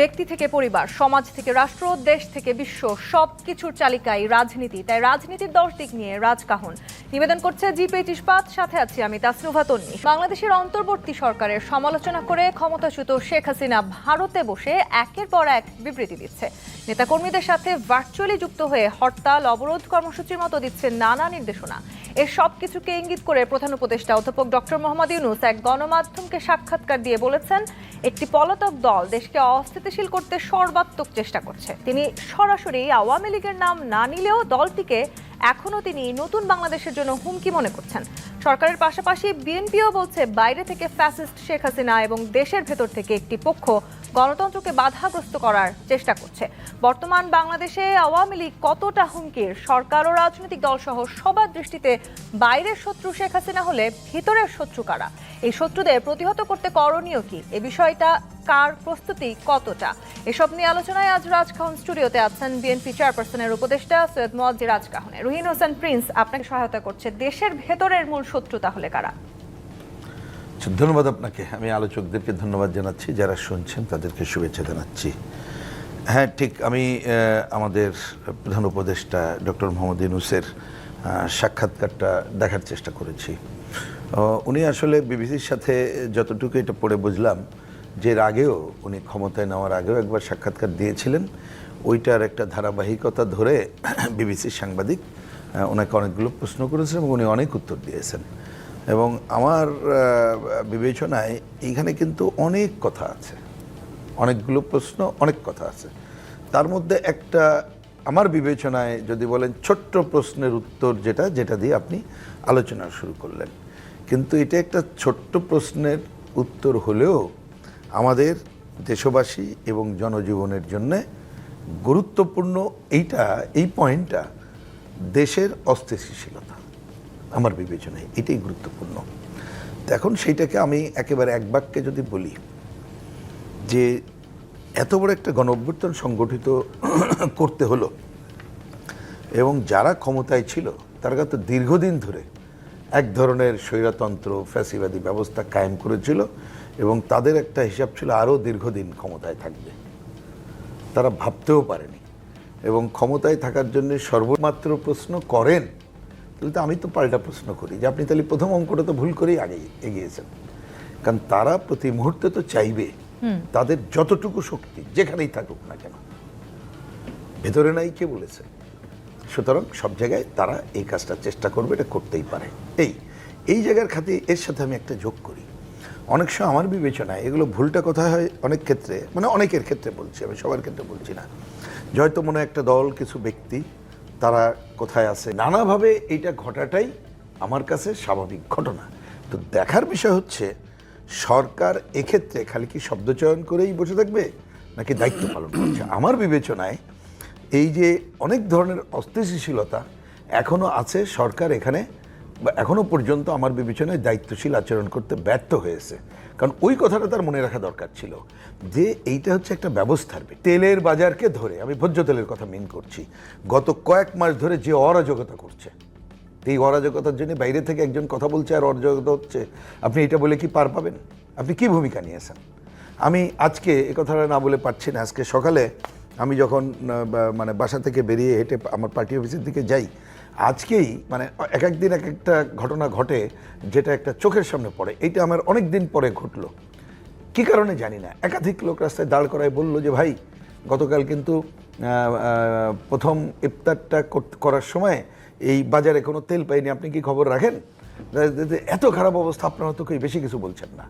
ব্যক্তি থেকে পরিবার, সমাজ থেকে রাষ্ট্র, দেশ থেকে বিশ্ব সব কিছুর চালিকাই রাজনীতি। তাই রাজনীতির দশ দিক নিয়ে রাজকাহন। নিবেদন করছে জি পেট ইস্পাত, সাথে আছি আমি তাসনুভা তন্নি। বাংলাদেশের অন্তর্বর্তী সরকারের সমালোচনা করে ক্ষমতাচ্যুত শেখ হাসিনা ভারতে বসে একের পর এক বিবৃতি দিচ্ছে। নেতাকর্মীদের সাথে ভার্চুয়ালি যুক্ত হয়ে হরতাল, অবরোধ কর্মসূচির মতো দিচ্ছে নানা নির্দেশনা। এর সব কিছুকে ইঙ্গিত করে প্রধান উপদেষ্টা অধ্যাপক ডক্টর মোহাম্মদ ইউনুস এক গণমাধ্যমকে সাক্ষাৎকার দিয়ে বলেছেন, একটি পলাতক দল দেশকে অস্থিতিশীল করতে সর্বাত্মক চেষ্টা করছে। তিনি সরাসরি আওয়ামী লীগের নাম না নিলেও দলটিকে এখনও তিনি নতুন বাংলাদেশের জন্য হুমকি মনে করছেন। সরকারের পাশাপাশি বিএনপিও বলছে বাইরে থেকে ফ্যাসিস্ট শেখ হাসিনা এবং দেশের ভেতর থেকে একটি পক্ষ গণতন্ত্রকে বাধাগ্রস্ত করার চেষ্টা করছে। বর্তমান বাংলাদেশে আওয়ামী লীগ কতটা হুমকির? সরকার ও রাজনৈতিক দল সহ সবার দৃষ্টিতে বাইরের শত্রু শেখ হাসিনা হলে ভিতরের শত্রু কারা? এই শত্রুদের প্রতিহত করতে করণীয় কি? এ বিষয়টা কার প্রস্তুতি কতটা? এসব নিয়ে আলোচনায় আজ রাজকাহন স্টুডিওতে আছেন বিএনপি চেয়ারপারসনের উপদেষ্টা সৈয়দ মোয়াজ্জি রাজকাহনে রুহিন হোসেন প্রিন্স আপনাকে সহায়তা করছে। দেশের ভেতরের মূল শত্রু তাহলে কারা? আচ্ছা, ধন্যবাদ আপনাকে। আমি আলোচকদেরকে ধন্যবাদ জানাচ্ছি যারা শুনছেন তাদেরকে শুভেচ্ছা জানাচ্ছি। হ্যাঁ ঠিক আমি আমাদের প্রধান উপদেষ্টা ডক্টর মোহাম্মদ ইউনুসের আহ, সাক্ষাৎকারটা দেখার চেষ্টা করেছি। উনি আসলে বিবিসির সাথে যতটুকু এটা পড়ে বুঝলাম যে আগেও উনি ক্ষমতায় নেওয়ার আগেও একবার সাক্ষাৎকার দিয়েছিলেন। ওইটার একটা ধারাবাহিকতা ধরে বিবিসির সাংবাদিক ওনাকে অনেকগুলো প্রশ্ন করেছেন এবং উনি অনেক উত্তর দিয়েছেন। এবং আমার বিবেচনায় এইখানে কিন্তু অনেক কথা আছে। অনেকগুলো প্রশ্ন, অনেক কথা আছে। তার মধ্যে একটা আমার বিবেচনায় যদি বলেন ছোট্ট প্রশ্নের উত্তর যেটা যেটা দিয়ে আপনি আলোচনা শুরু করলেন। কিন্তু এটা একটা ছোট্ট প্রশ্নের উত্তর হলেও আমাদের দেশবাসী এবং জনজীবনের জন্যে গুরুত্বপূর্ণ এইটা, এই পয়েন্টটা, দেশের অস্থিতিশীলতা। আমার বিবেচনায় এটাই গুরুত্বপূর্ণ। এখন সেইটাকে আমি একেবারে এক বাক্যে যদি বলি, যে এত বড় একটা গণ সংগঠিত করতে হলো এবং যারা ক্ষমতায় ছিল, তারা তো দীর্ঘদিন ধরে এক ধরনের স্বৈরতন্ত্র, ফ্যাসিবাদী ব্যবস্থা কায়েম করেছিল। এবং তাদের একটা হিসাব ছিল আরও দীর্ঘদিন ক্ষমতায় থাকবে। তারা ভাবতেও পারেনি। এবং ক্ষমতায় থাকার জন্য সর্বমাত্র প্রশ্ন করেন তাহলে তো আমি তো পাল্টা প্রশ্ন করি যে আপনি তাহলে প্রথম অঙ্কটা তো ভুল করেই আগে এগিয়েছেন। কারণ তারা প্রতি মুহূর্তে তো চাইবে তাদের যতটুকু শক্তি যেখানেই থাকুক না কেন। ভেতরে নাই কে বলেছে? সুতরাং সব জায়গায় তারা এই কাজটা চেষ্টা করবে এটা করতেই পারে। এই এই জায়গার খাতে এর সাথে আমি একটা যোগ করি। অনেক সময় আমার বিবেচনায় এগুলো ভুলটা কোথায় হয়? অনেক ক্ষেত্রে মানে অনেকের ক্ষেত্রে বলছি, আমি সবার ক্ষেত্রে বলছি না। হয়তো মনে একটা দল, কিছু ব্যক্তি, তারা কোথায় আছে? নানাভাবে এইটা ঘটাটাই আমার কাছে স্বাভাবিক ঘটনা। তো দেখার বিষয় হচ্ছে, সরকার এক্ষেত্রে খালি কি শব্দচয়ন করেই বসে থাকবে? নাকি দায়িত্ব পালন করছে? আমার বিবেচনায় এই যে অনেক ধরনের অস্থিতিশীলতা এখনও আছে, সরকার এখানে এখনও পর্যন্ত আমার বিবেচনায় দায়িত্বশীল আচরণ করতে ব্যর্থ হয়েছে। কারণ ওই কথাটা তার মনে রাখা দরকার ছিল যে এইটা হচ্ছে একটা ব্যবস্থার তেলের বাজারকে ধরে, আমি ভোজ্য তেলের কথা মেন করছি, গত কয়েক মাস ধরে যে অরাজকতা করছে, এই অরাজকতার জন্য বাইরে থেকে একজন কথা বলছে আর অরাজকতা হচ্ছে, আপনি এটা বলে কি পার পাবেন? আপনি কি ভূমিকা নিয়েছেন? আমি আজকে এ কথাটা না বলে পারছি না, আজকে সকালে আমি যখন মানে বাসা থেকে বেরিয়ে হেঁটে আমার পার্টি অফিসের দিকে যাই, আজকেই মানে এক এক দিন এক একটা ঘটনা ঘটে যেটা একটা চোখের সামনে পড়ে। এইটা আমার অনেক দিন পরে ঘটলো। কি কারণে জানি না। একাধিক লোক রাস্তায় দাঁড় করায় বলল যে, ভাই, গতকাল কিন্তু প্রথম ইফতারটা কর- করার সময় এই বাজারে কোনো তেল পাইনি। আপনি কি খবর রাখেন? এত খারাপ অবস্থা আপনারা তো বেশি কিছু বলছেন না।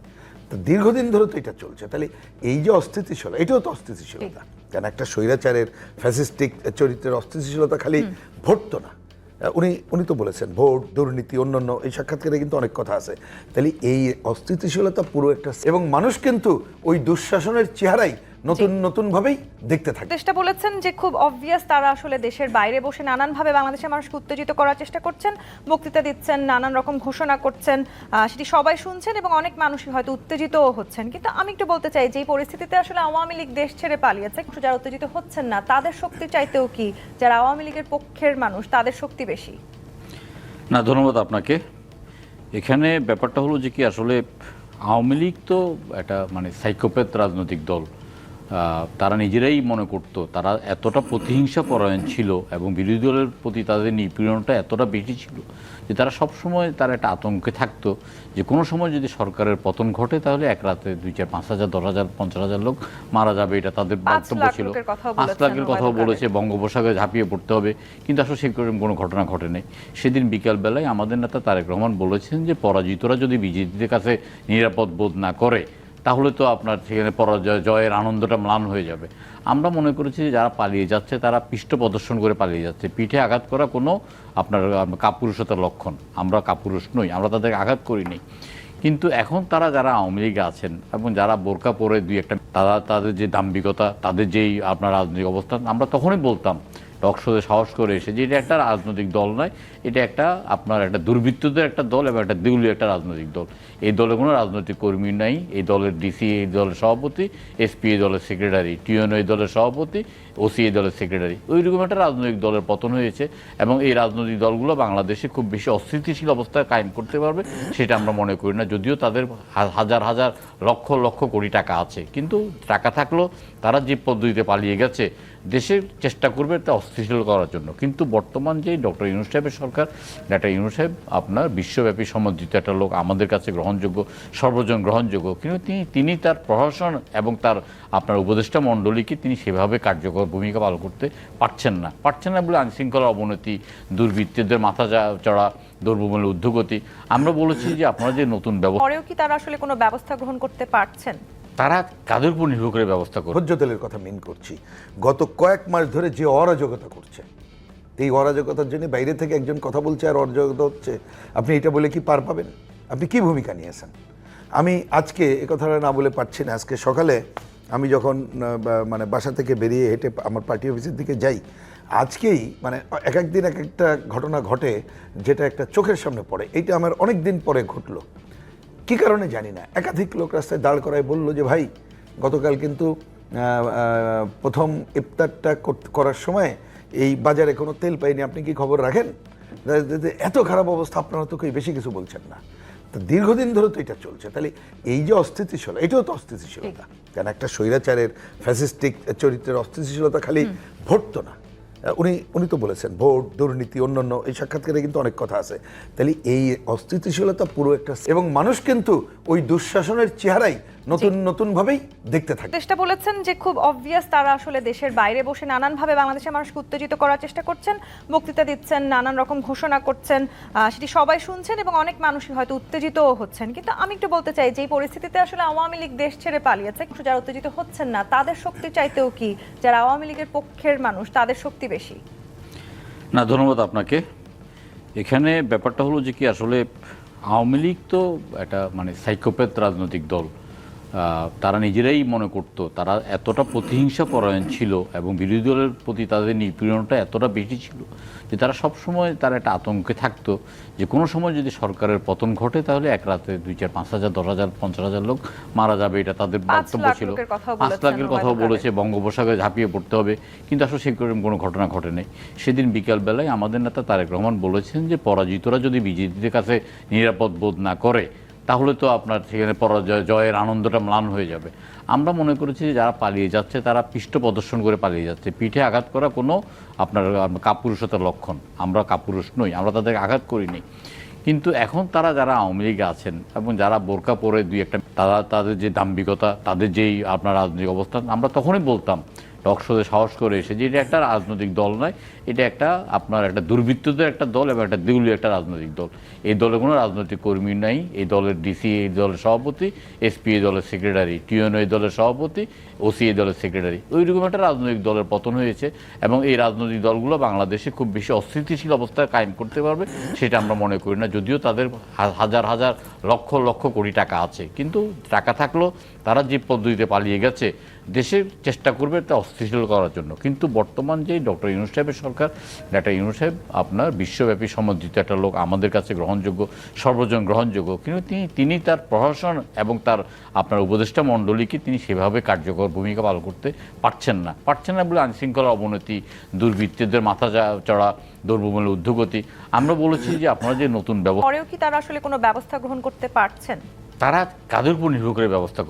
তো, দীর্ঘদিন ধরে তো এটা চলছে। তাহলে এই যে অস্থিতিশীলতা, এটাও তো অস্থিতিশীলতা। কেন একটা স্বৈরাচারের ফ্যাসিস্টিক চরিত্রের অস্থিতিশীলতা খালি ভোট তো না। উনি উনি তো বলেছেন ভোট দুর্নীতি অন্যান্য এই সাক্ষাৎকারে কিন্তু অনেক কথা আছে। তাহলে এই অস্থিতিশীলতা পুরো একটা এবং মানুষ কিন্তু ওই দুঃশাসনের চেহারাই নতুন নতুন ভাবেই দেখতে থাকে চেষ্টা বলেছেন যে খুব অবভিয়াস তারা আসলে দেশের বাইরে বসে নানানভাবে বাংলাদেশের মানুষকে উত্তেজিত করার চেষ্টা করছেন বক্তৃতা দিচ্ছেন নানান রকম ঘোষণা করছেন সেটি সবাই শুনছেন এবং অনেক মানুষই হয়তো উত্তেজিতও হচ্ছেন। কিন্তু আমি একটু বলতে চাই যে এই পরিস্থিতিতে আসলে আওয়ামী লীগ দেশ ছেড়ে পালিয়েছে কিন্তু যারা উত্তেজিত হচ্ছেন না তাদের শক্তি চাইতেও কি যারা আওয়ামী লীগের পক্ষের মানুষ তাদের শক্তি বেশি? না ধন্যবাদ আপনাকে। এখানে ব্যাপারটা হলো যে কি আসলে আওয়ামী লীগ তো একটা মানে সাইকোপ্যাথ রাজনৈতিক দল। তারা নিজেরাই মনে করত তারা এতটা প্রতিহিংসা পরায়ণ ছিল এবং বিরোধী দলের প্রতি তাদের নিপীড়নটা এতটা বেশি ছিল যে তারা সবসময় তারা একটা আতঙ্কে থাকতো যে কোনো সময় যদি সরকারের পতন ঘটে তাহলে এক রাতে দুই চার পাঁচ হাজার দশ হাজার পঞ্চাশ হাজার লোক মারা যাবে এটা তাদের বক্তব্য ছিল। পাঁচ লাখের কথাও বলেছে বঙ্গোপসাগরে ঝাঁপিয়ে পড়তে হবে কিন্তু আসলে সেরকম কোনো ঘটনা ঘটে নাই। সেদিন বিকালবেলায় আমাদের নেতা তারেক রহমান বলেছেন যে পরাজিতরা যদি বিজেপিদের কাছে নিরাপদ বোধ না করে তাহলে তো আপনার সেখানে পরাজয়, জয়ের আনন্দটা ম্লান হয়ে যাবে। আমরা মনে করেছি যে যারা পালিয়ে যাচ্ছে, তারা পৃষ্ঠ প্রদর্শন করে পালিয়ে যাচ্ছে। পিঠে আঘাত করা কোনো আপনার কাপুরুষতার লক্ষণ। আমরা কাপুরুষ নই, আমরা তাদেরকে আঘাত করিনি কিন্তু এখন তারা যারা আওয়ামী লীগে আছেন এবং যারা বোরকা পরে দুই একটা, তারা তাদের যে দাম্ভিকতা, তাদের যেই আপনার রাজনৈতিক অবস্থান, আমরা তখনই বলতাম টকশোতে সাহস করে এসে যে এটা একটা রাজনৈতিক দল নয়, এটা একটা আপনার একটা দুর্বৃত্তদের একটা দল এবং একটা দেউলীয় একটা রাজনৈতিক দল। এই দলে কোনো রাজনৈতিক কর্মী নাই, এই দলের ডিসি এই দলের সভাপতি এসপি এই দলের সেক্রেটারি টিউএনও এই দলের সভাপতি ওসি এই দলের সেক্রেটারি ওইরকম একটা রাজনৈতিক দলের পতন হয়েছে এবং এই রাজনৈতিক দলগুলো বাংলাদেশে খুব বেশি অস্থিতিশীল অবস্থায় কায়েম করতে পারবে, সেটা আমরা মনে করি না। যদিও তাদের হাজার হাজার, লক্ষ লক্ষ কোটি টাকা আছে, কিন্তু টাকা থাকলেও তারা যে পদ্ধতিতে পালিয়ে গেছে দেশে চেষ্টা করবে তা অস্থিতিশীল করার জন্য। কিন্তু বর্তমান যে ডক্টর ইউনুস সাহেবের সরকার ডাক্তার ইউনুস সাহেব আপনার বিশ্বব্যাপী সমর্থিত একটা লোক আমাদের কাছে গ্রহণযোগ্য, সর্বজন গ্রহণযোগ্য। কিন্তু তিনি তিনি তার প্রশাসন এবং তার আপনার উপদেষ্টা মণ্ডলীকে তিনি সেভাবে কার্যকর ভূমিকা পালন করতে পারছেন না। পারছেন না বলে আইনশৃঙ্খলার অবনতি, দুর্বৃত্তদের মাথা চড়া দ্রব্যমূল্যের ঊর্ধ্বগতি আমরা বলেছি যে আপনারা যে নতুন ব্যবস্থা পরেও কি তারা আসলে কোনো ব্যবস্থা গ্রহণ করতে পারছেন? তারা কাদের উপর নির্ভর করে ব্যবস্থা করে ভোজ্য তেলের কথা মিন করছি। গত কয়েক মাস ধরে যে অরাজকতা করছে, এই অরাজকতার জন্য বাইরে থেকে একজন কথা বলছে আর অরাজকতা হচ্ছে, আপনি এটা বলে কি পার পাবেন? আপনি কি ভূমিকা নিয়েছেন? আমি আজকে এ কথাটা না বলে পারছি না। আজকে সকালে আমি যখন মানে বাসা থেকে বেরিয়ে হেঁটে আমার পার্টি অফিসের দিকে যাই, আজকেই মানে এক একদিন এক একটা ঘটনা ঘটে, যেটা একটা চোখের সামনে পড়ে। এইটা আমার অনেক দিন পরে ঘটলো। কি কারণে জানি না। একাধিক লোক রাস্তায় দাঁড় করায় বলল যে ভাই গতকাল কিন্তু প্রথম ইফতারটা কর- করার সময় এই বাজারে কোনো তেল পাইনি। আপনি কি খবর রাখেন? এত খারাপ অবস্থা আপনারা তো কেউ বেশি কিছু বলছেন না। তো দীর্ঘদিন ধরে তো এটা চলছে। তাহলে এই যে অস্থিতিশীল এটাও তো অস্থিতিশীলতা। কারণ একটা স্বৈরাচারের ফ্যাসিস্টিক চরিত্রের অস্থিতিশীলতা খালি ভোট না। উনি উনি তো বলেছেন, ভোট, দুর্নীতি, অন্যান্য এই সাক্ষাৎকারে কিন্তু অনেক কথা আছে। তাহলে এই অস্থিতিশীলতা পুরো একটা এবং মানুষ কিন্তু ওই দুঃশাসনের চেহারাই নতুন নতুন ভাবেই দেখতে থাকে। দেশটা বলেছেন যে খুব অবভিয়াস তারা আসলে দেশের বাইরে বসে নানান ভাবে বাংলাদেশের মানুষকে উত্তেজিত করার চেষ্টা করছেন বক্তৃতা দিচ্ছেন নানান রকম ঘোষণা করছেন সেটি সবাই শুনছেন এবং অনেক মানুষই হয়তো উত্তেজিতও হচ্ছেন। কিন্তু আমি একটু বলতে চাই যে পরিস্থিতিতে আসলে আওয়ামী লীগ দেশ ছেড়ে পালিয়েছে যারা উত্তেজিত হচ্ছেন না তাদের শক্তি চাইতেও কি যারা আওয়ামী লীগের পক্ষের মানুষ তাদের শক্তি বেশি? না ধন্যবাদ আপনাকে। এখানে ব্যাপারটা হলো যে কি আসলে আওয়ামী লীগ তো একটা মানে সাইকোপ্যাথ রাজনৈতিক দল। তারা নিজেরাই মনে করত তারা এতটা প্রতিহিংসা পরায়ণ ছিল এবং বিরোধী দলের প্রতি তাদের নিপীড়নটা এতটা বেশি ছিল যে তারা সবসময় তারা একটা আতঙ্কে থাকতো যে কোনো সময় যদি সরকারের পতন ঘটে তাহলে এক রাতে দুই চার পাঁচ হাজার দশ হাজার পঞ্চাশ হাজার লোক মারা যাবে এটা তাদের বক্তব্য ছিল। পাঁচ লাখের কথাও বলেছে বঙ্গোপসাগরে ঝাঁপিয়ে পড়তে হবে কিন্তু আসলে সেরকম কোনো ঘটনা ঘটে নাই সেদিন বিকালবেলায় আমাদের নেতা তারেক রহমান বলেছেন যে পরাজিতরা যদি বিজেপিদের কাছে নিরাপদ বোধ না করে তাহলে তো আপনার সেখানে পরাজয়, জয়ের আনন্দটা ম্লান হয়ে যাবে। আমরা মনে করেছি যে যারা পালিয়ে যাচ্ছে, তারা পৃষ্ঠ প্রদর্শন করে পালিয়ে যাচ্ছে। পিঠে আঘাত করা কোনো আপনার কাপুরুষতার লক্ষণ। আমরা কাপুরুষ নই, আমরা তাদেরকে আঘাত করিনি। কিন্তু এখন তারা যারা আওয়ামী লীগে আছেন এবং যারা বোরকা পরে দুই একটা, তারা তাদের যে দাম্ভিকতা, তাদের যেই আপনার রাজনৈতিক অবস্থান, আমরা তখনই বলতাম টকশোতে সাহস করে এসে যে এটা একটা রাজনৈতিক দল নয়, এটা একটা আপনার একটা দুর্বৃত্তদের একটা দল এবং একটা দেউলীয় একটা রাজনৈতিক দল। এই দলে কোনো রাজনৈতিক কর্মী নাই, এই দলের ডিসি, এই দলের সভাপতি, এসপি এই দলের সেক্রেটারি টিউএনও এই দলের সভাপতি, ওসি এই দলের সেক্রেটারি। ওইরকম একটা রাজনৈতিক দলের পতন হয়েছে এবং এই রাজনৈতিক দলগুলো বাংলাদেশে খুব বেশি অস্থিতিশীল অবস্থায় কায়েম করতে পারবে সেটা আমরা মনে করি না। যদিও তাদের হাজার হাজার লক্ষ লক্ষ কোটি টাকা আছে, কিন্তু টাকা থাকলেও তারা যে পদ্ধতিতে পালিয়ে গেছে দেশে চেষ্টা করবে তা অস্থিতিশীল করার জন্য। কিন্তু বর্তমান যে ডক্টর ইউনুস সাহেবের সরকার ডাক্তার ইউনুস সাহেব আপনার বিশ্বব্যাপী সমর্থিত একটা লোক আমাদের কাছে গ্রহণযোগ্য সর্বজন গ্রহণযোগ্য। কিন্তু তিনি তিনি তার প্রশাসন এবং তার আপনার উপদেষ্টা মণ্ডলীকে তিনি সেভাবে কার্যকর ভূমিকা পালন করতে পারছেন না। পারছেন না বলে আইনশৃঙ্খলার অবনতি দুর্বৃত্তদের মাথা চড়া দ্রব্যমূল্যের ঊর্ধ্বগতি আমরা বলেছি যে আপনারা যে নতুন ব্যবস্থা পরেও কি তারা আসলে কোনো ব্যবস্থা গ্রহণ করতে পারছেন? তারা কাদের উপর নির্ভর করে ব্যবস্থা